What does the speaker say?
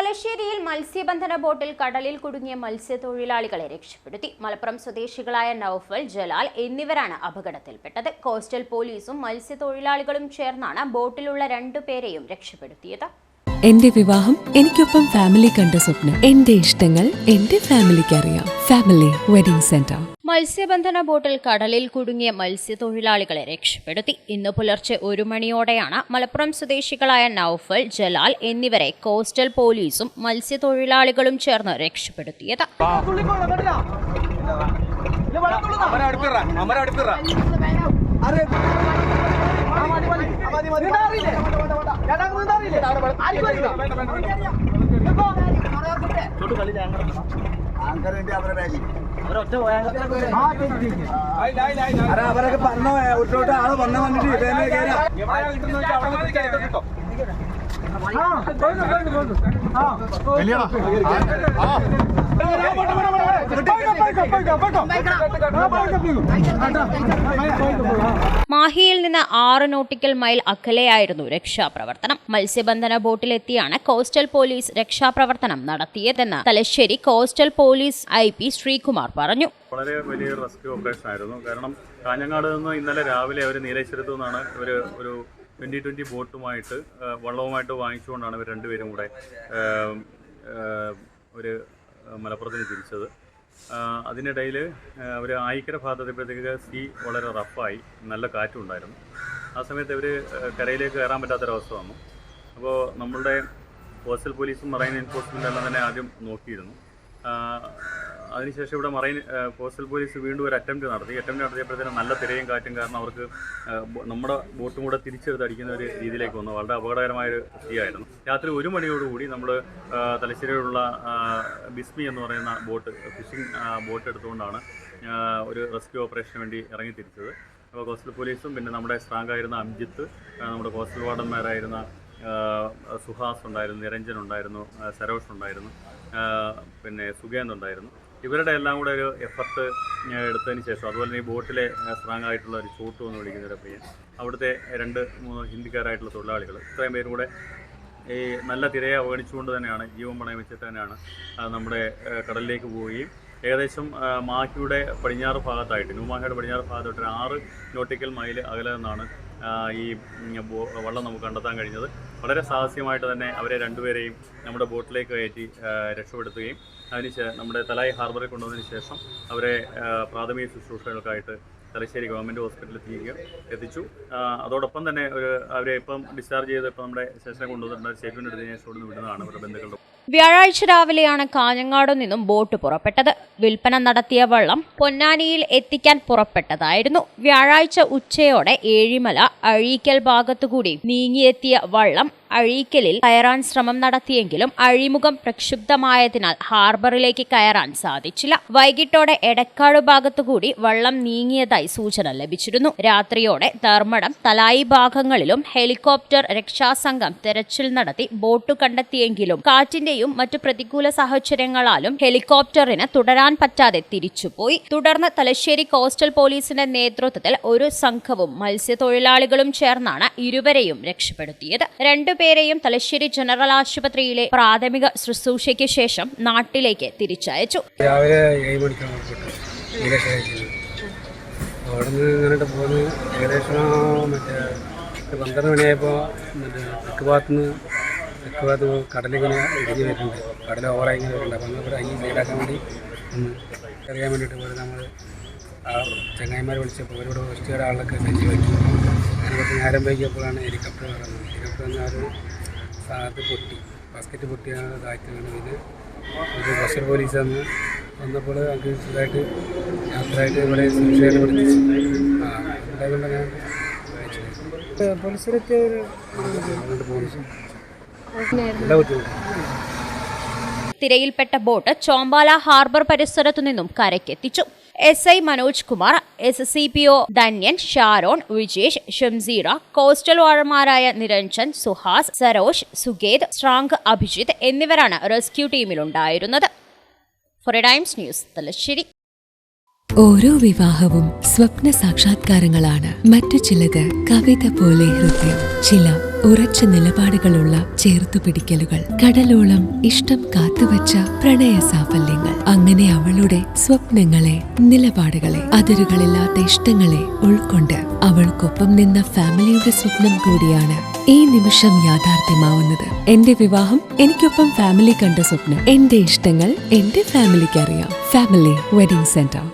തലശ്ശേരിയിൽ മത്സ്യബന്ധന ബോട്ടിൽ കടലിൽ കുടുങ്ങിയ മത്സ്യത്തൊഴിലാളികളെ രക്ഷപ്പെടുത്തി. മലപ്പുറം സ്വദേശികളായ നൌഫൽ ജലാൽ എന്നിവരാണ് അപകടത്തിൽപ്പെട്ടത്. കോസ്റ്റൽ പോലീസും മത്സ്യത്തൊഴിലാളികളും ചേർന്നാണ് ബോട്ടിലുള്ള രണ്ടുപേരെയും രക്ഷപ്പെടുത്തിയത്. എന്റെ വിവാഹം എനിക്കൊപ്പം ഫാമിലി കണ്ട സ്വപ്നം. എന്റെ ഇഷ്ടങ്ങൾ എന്റെ ഫാമിലിക്ക് അറിയാം. ഫാമിലി വെഡിംഗ് സെന്റർ മത്സ്യബന്ധന ബോട്ടിൽ കടലിൽ കുടുങ്ങിയ മത്സ്യത്തൊഴിലാളികളെ രക്ഷപ്പെടുത്തി. ഇന്ന് പുലർച്ചെ ഒരു മണിയോടെയാണ് മലപ്പുറം സ്വദേശികളായ നൌഫൽ ജലാൽ എന്നിവരെ കോസ്റ്റൽ പോലീസും മത്സ്യത്തൊഴിലാളികളും ചേർന്ന് രക്ഷപ്പെടുത്തിയത്. അവരൊക്കെ പറഞ്ഞ ഉള്ളോട്ട് ആൾ വന്ന വന്നിട്ട് കിട്ടോ മാഹിയിൽ നിന്ന് ആറ് നോട്ടിക്കൽ മൈൽ അകലെയായിരുന്നു രക്ഷാപ്രവർത്തനം. മത്സ്യബന്ധന ബോട്ടിലെത്തിയാണ് കോസ്റ്റൽ പോലീസ് രക്ഷാപ്രവർത്തനം നടത്തിയതെന്ന് Thalassery coastal police I P Sreekumar പറഞ്ഞു. വളരെ വലിയ റെസ്ക്യൂ ഓപ്പറേഷൻ ആയിരുന്നു. കാരണം കാഞ്ഞങ്ങാട് നിന്ന് ഇന്നലെ രാവിലെ അവർ നീലേശ്വരത്തു നിന്നാണ് ഒരു ഒരു ട്വന്റി ട്വന്റി ബോട്ടുമായിട്ട് വള്ളവുമായിട്ട് വാങ്ങിച്ചുകൊണ്ടാണ് ഇവർ രണ്ടുപേരും കൂടെ ഒരു മലപ്പുറത്തിന് തിരിച്ചത്. അതിനിടയിൽ അവർ ആയിക്കര ഭാഗത്തെത്തിയപ്പോഴത്തേക്ക് സീ വളരെ റഫായി നല്ല കാറ്റും ഉണ്ടായിരുന്നു ആ സമയത്ത് ഇവർ കരയിലേക്ക് കയറാൻ പറ്റാത്തൊരവസ്ഥ വന്നു. അപ്പോൾ നമ്മളുടെ കോസ്റ്റൽ പോലീസും മറൈൻ എൻഫോഴ്സ്മെന്റ് എല്ലാം തന്നെ ആദ്യം നോക്കിയിരുന്നു. അതിനുശേഷം ഇവിടെ മറൈൻ കോസ്റ്റൽ പോലീസ് വീണ്ടും ഒരു അറ്റംപ്റ്റ് നടത്തി. അറ്റംപ്റ്റ് നടത്തിയപ്പോഴത്തേനും നല്ല തിരയും കാറ്റും കാരണം അവർക്ക് നമ്മുടെ ബോട്ടും കൂടെ തിരിച്ചെടുത്ത് അടിക്കുന്ന ഒരു രീതിയിലേക്ക് വന്നു. വളരെ അപകടകരമായൊരു സ്ഥിതിയായിരുന്നു. രാത്രി ഒരു മണിയോടുകൂടി നമ്മൾ തലശ്ശേരിയിലുള്ള ബിസ്മി എന്ന് പറയുന്ന ബോട്ട് ഫിഷിംഗ് ബോട്ട് എടുത്തുകൊണ്ടാണ് ഒരു റെസ്ക്യൂ ഓപ്പറേഷന് വേണ്ടി ഇറങ്ങി തിരിച്ചത്. അപ്പോൾ കോസ്റ്റൽ പോലീസും പിന്നെ നമ്മുടെ സ്ട്രാങ്കായിരുന്ന അംജിത്ത് നമ്മുടെ കോസ്റ്റൽ വാർഡന്മാരായിരുന്ന സുഹാസ് ഉണ്ടായിരുന്നു നിരഞ്ജൻ ഉണ്ടായിരുന്നു സരോഷ് ഉണ്ടായിരുന്നു പിന്നെ സുഗേന്ദ് ഉണ്ടായിരുന്നു. ഇവരുടെ എല്ലാം കൂടെ ഒരു എഫർട്ട് എടുത്തതിന് ശേഷം അതുപോലെ ഈ ബോട്ടിലെ സ്ട്രാങ് ആയിട്ടുള്ള ഒരു ഷൂട്ട് എന്ന് വിളിക്കുന്ന ഒരു പയ്യൻ അവിടുത്തെ രണ്ട് മൂന്ന് ഹിന്ദിക്കാരായിട്ടുള്ള തൊഴിലാളികൾ ഇത്രയും പേരും കൂടെ ഈ നല്ല തിരയെ അവഗണിച്ചുകൊണ്ട് തന്നെയാണ് ജീവൻ പണയം വെച്ചിട്ട് തന്നെയാണ് നമ്മുടെ കടലിലേക്ക് പോവുകയും. ഏകദേശം മാഹിയുടെ പടിഞ്ഞാറ് ഭാഗത്തായിട്ട് ന്യൂമാഹിയുടെ പടിഞ്ഞാറ് ഭാഗത്തായിട്ട് ഒരു ആറ് നോട്ടിക്കൽ മൈൽ അകലെ നിന്നാണ് ഈ വള്ളം നമുക്ക് കണ്ടെത്താൻ കഴിഞ്ഞത്. വളരെ സാഹസ്യമായിട്ട് തന്നെ അവരെ രണ്ടുപേരെയും നമ്മുടെ ബോട്ടിലേക്ക് കയറ്റി രക്ഷപ്പെടുത്തുകയും അതിന് ശേഷം നമ്മുടെ തലായി ഹാർബറിൽ കൊണ്ടുവന്നതിന് ശേഷം അവരെ പ്രാഥമിക ശുശ്രൂഷകൾക്കായിട്ട് തലശ്ശേരി ഗവൺമെന്റ് ഹോസ്പിറ്റലിൽ എത്തിക്കുക എത്തിച്ചു. അതോടൊപ്പം തന്നെ ഒരു അവരെ ഇപ്പം ഡിസ്ചാർജ് ചെയ്ത് ഇപ്പം നമ്മുടെ സ്റ്റേഷനെ കൊണ്ടുവന്നിട്ടുണ്ട്. സ്റ്റേറ്റ്മെന്റ് എടുത്തതിന് വിടുന്നതാണ് അവരുടെ ബന്ധുക്കളുടെ വ്യാഴാഴ്ച രാവിലെയാണ് കാഞ്ഞങ്ങാട് നിന്നും ബോട്ട് പുറപ്പെട്ടത്. വിൽപ്പന നടത്തിയ വള്ളം പൊന്നാനിയിൽ എത്തിക്കാൻ പുറപ്പെട്ടതായിരുന്നു. വ്യാഴാഴ്ച ഉച്ചയോടെ ഏഴിമല അഴീക്കൽ ഭാഗത്തുകൂടി നീങ്ങിയെത്തിയ വള്ളം അഴീക്കലിൽ കയറാൻ ശ്രമം നടത്തിയെങ്കിലും അഴിമുഖം പ്രക്ഷുബ്ധമായതിനാൽ ഹാർബറിലേക്ക് കയറാൻ സാധിച്ചില്ല. വൈകിട്ടോടെ എടക്കാട് ഭാഗത്തുകൂടി വള്ളം നീങ്ങിയതായി സൂചന ലഭിച്ചിരുന്നു. രാത്രിയോടെ ധർമ്മടം തലായി ഭാഗങ്ങളിലും ഹെലികോപ്റ്റർ രക്ഷാസംഘം തെരച്ചിൽ നടത്തി ബോട്ട് കണ്ടെത്തിയെങ്കിലും കാറ്റിന്റെയും മറ്റു പ്രതികൂല സാഹചര്യങ്ങളാലും ഹെലികോപ്റ്ററിന് തുടരാൻ പറ്റാതെ തിരിച്ചുപോയി. തുടർന്ന് തലശ്ശേരി കോസ്റ്റൽ പോലീസിന്റെ നേതൃത്വത്തിൽ ഒരു സംഘവും മത്സ്യത്തൊഴിലാളികളും ചേർന്നാണ് ഇരുവരെയും രക്ഷപ്പെടുത്തിയത്. രണ്ടുപേരെയും തലശ്ശേരി ജനറൽ ആശുപത്രിയിലെ പ്രാഥമിക ശുശ്രൂഷയ്ക്ക് ശേഷം നാട്ടിലേക്ക് തിരിച്ചയച്ചു. രാവിലെ പന്ത്രണ്ട് മണിയായപ്പോൾ മറ്റേ തെക്ക് ഭാഗത്തുനിന്ന് തെക്ക് ഭാഗത്ത് കടലിങ്ങനെ ഇടിഞ്ഞ് വരുന്നുണ്ട്. കടൽ ഓവറായി ഇങ്ങനെ വരുന്നുണ്ട്. അപ്പോൾ നമ്മൾ അയ്യ സൈഡാക്കാൻ വേണ്ടി ഒന്ന് അറിയാൻ വേണ്ടിയിട്ട് പോലും നമ്മൾ ആ ചങ്ങായിമാരെ വിളിച്ചപ്പോൾ അവരോട് കുറച്ച് ഒരാളൊക്കെ സജ്ജീവാക്കി വയ്ക്കും അതിനകത്ത് നേരം വൈകിയപ്പോഴാണ് ഹെലികോപ്റ്റർ പറയുന്നത് ഹെലികോപ്റ്റർ ഒരു സാധനത്ത് പൊട്ടി. ബാസ്ക്കറ്റ് പൊട്ടിയാണ് കാറ്റ് വീണ് പിന്നെ ഒരു ബഷർ പോലീസ് വന്ന് വന്നപ്പോൾ നമുക്ക് സുഖമായിട്ട് യാത്രയായിട്ട് ഇവിടെ സുരക്ഷയിൽ പഠിപ്പിച്ചു ആ ഉണ്ടായതുകൊണ്ട് ഞാൻ പോലീസിലെത്തിയ ഒരു ബുദ്ധിമുട്ട്. തിരയിൽപ്പെട്ട ബോട്ട് ചോമ്പാല ഹാർബർ പരിസരത്തു നിന്നും കരയ്ക്കെത്തിച്ചു. S I Manoj Kumar S C P O Dhanyan Sharon Vijesh Shamseera coastal വാഴമാരായ Niranjan Suhas Sarosh സുഗേത് ശ്രാങ്ക് അഭിജിത്ത് എന്നിവരാണ് റെസ്ക്യൂ ടീമിലുണ്ടായിരുന്നത്. Times News Thalassery. ഓരോ വിവാഹവും സ്വപ്ന സാക്ഷാത്കാരങ്ങളാണ്. മറ്റു ചിലത് കവിത പോലെ ഹൃദയം ചില ഉറച്ച നിലപാടുകളുള്ള ചേർത്തുപിടിക്കലുകൾ. കടലോളം ഇഷ്ടം കാത്തുവച്ച പ്രണയ സാഫല്യങ്ങൾ. അങ്ങനെ അവളുടെ സ്വപ്നങ്ങളെ നിലപാടുകളെ അതിരുകളില്ലാത്ത ഇഷ്ടങ്ങളെ ഉൾക്കൊണ്ട് അവൾക്കൊപ്പം നിന്ന ഫാമിലിയുടെ സ്വപ്നം കൂടിയാണ് ഈ നിമിഷം യാഥാർത്ഥ്യമാവുന്നത്. എന്റെ വിവാഹം എനിക്കൊപ്പം ഫാമിലി കണ്ട സ്വപ്നം. എന്റെ ഇഷ്ടങ്ങൾ എന്റെ ഫാമിലിക്ക് അറിയാം ഫാമിലി വെഡിംഗ് സെന്റർ.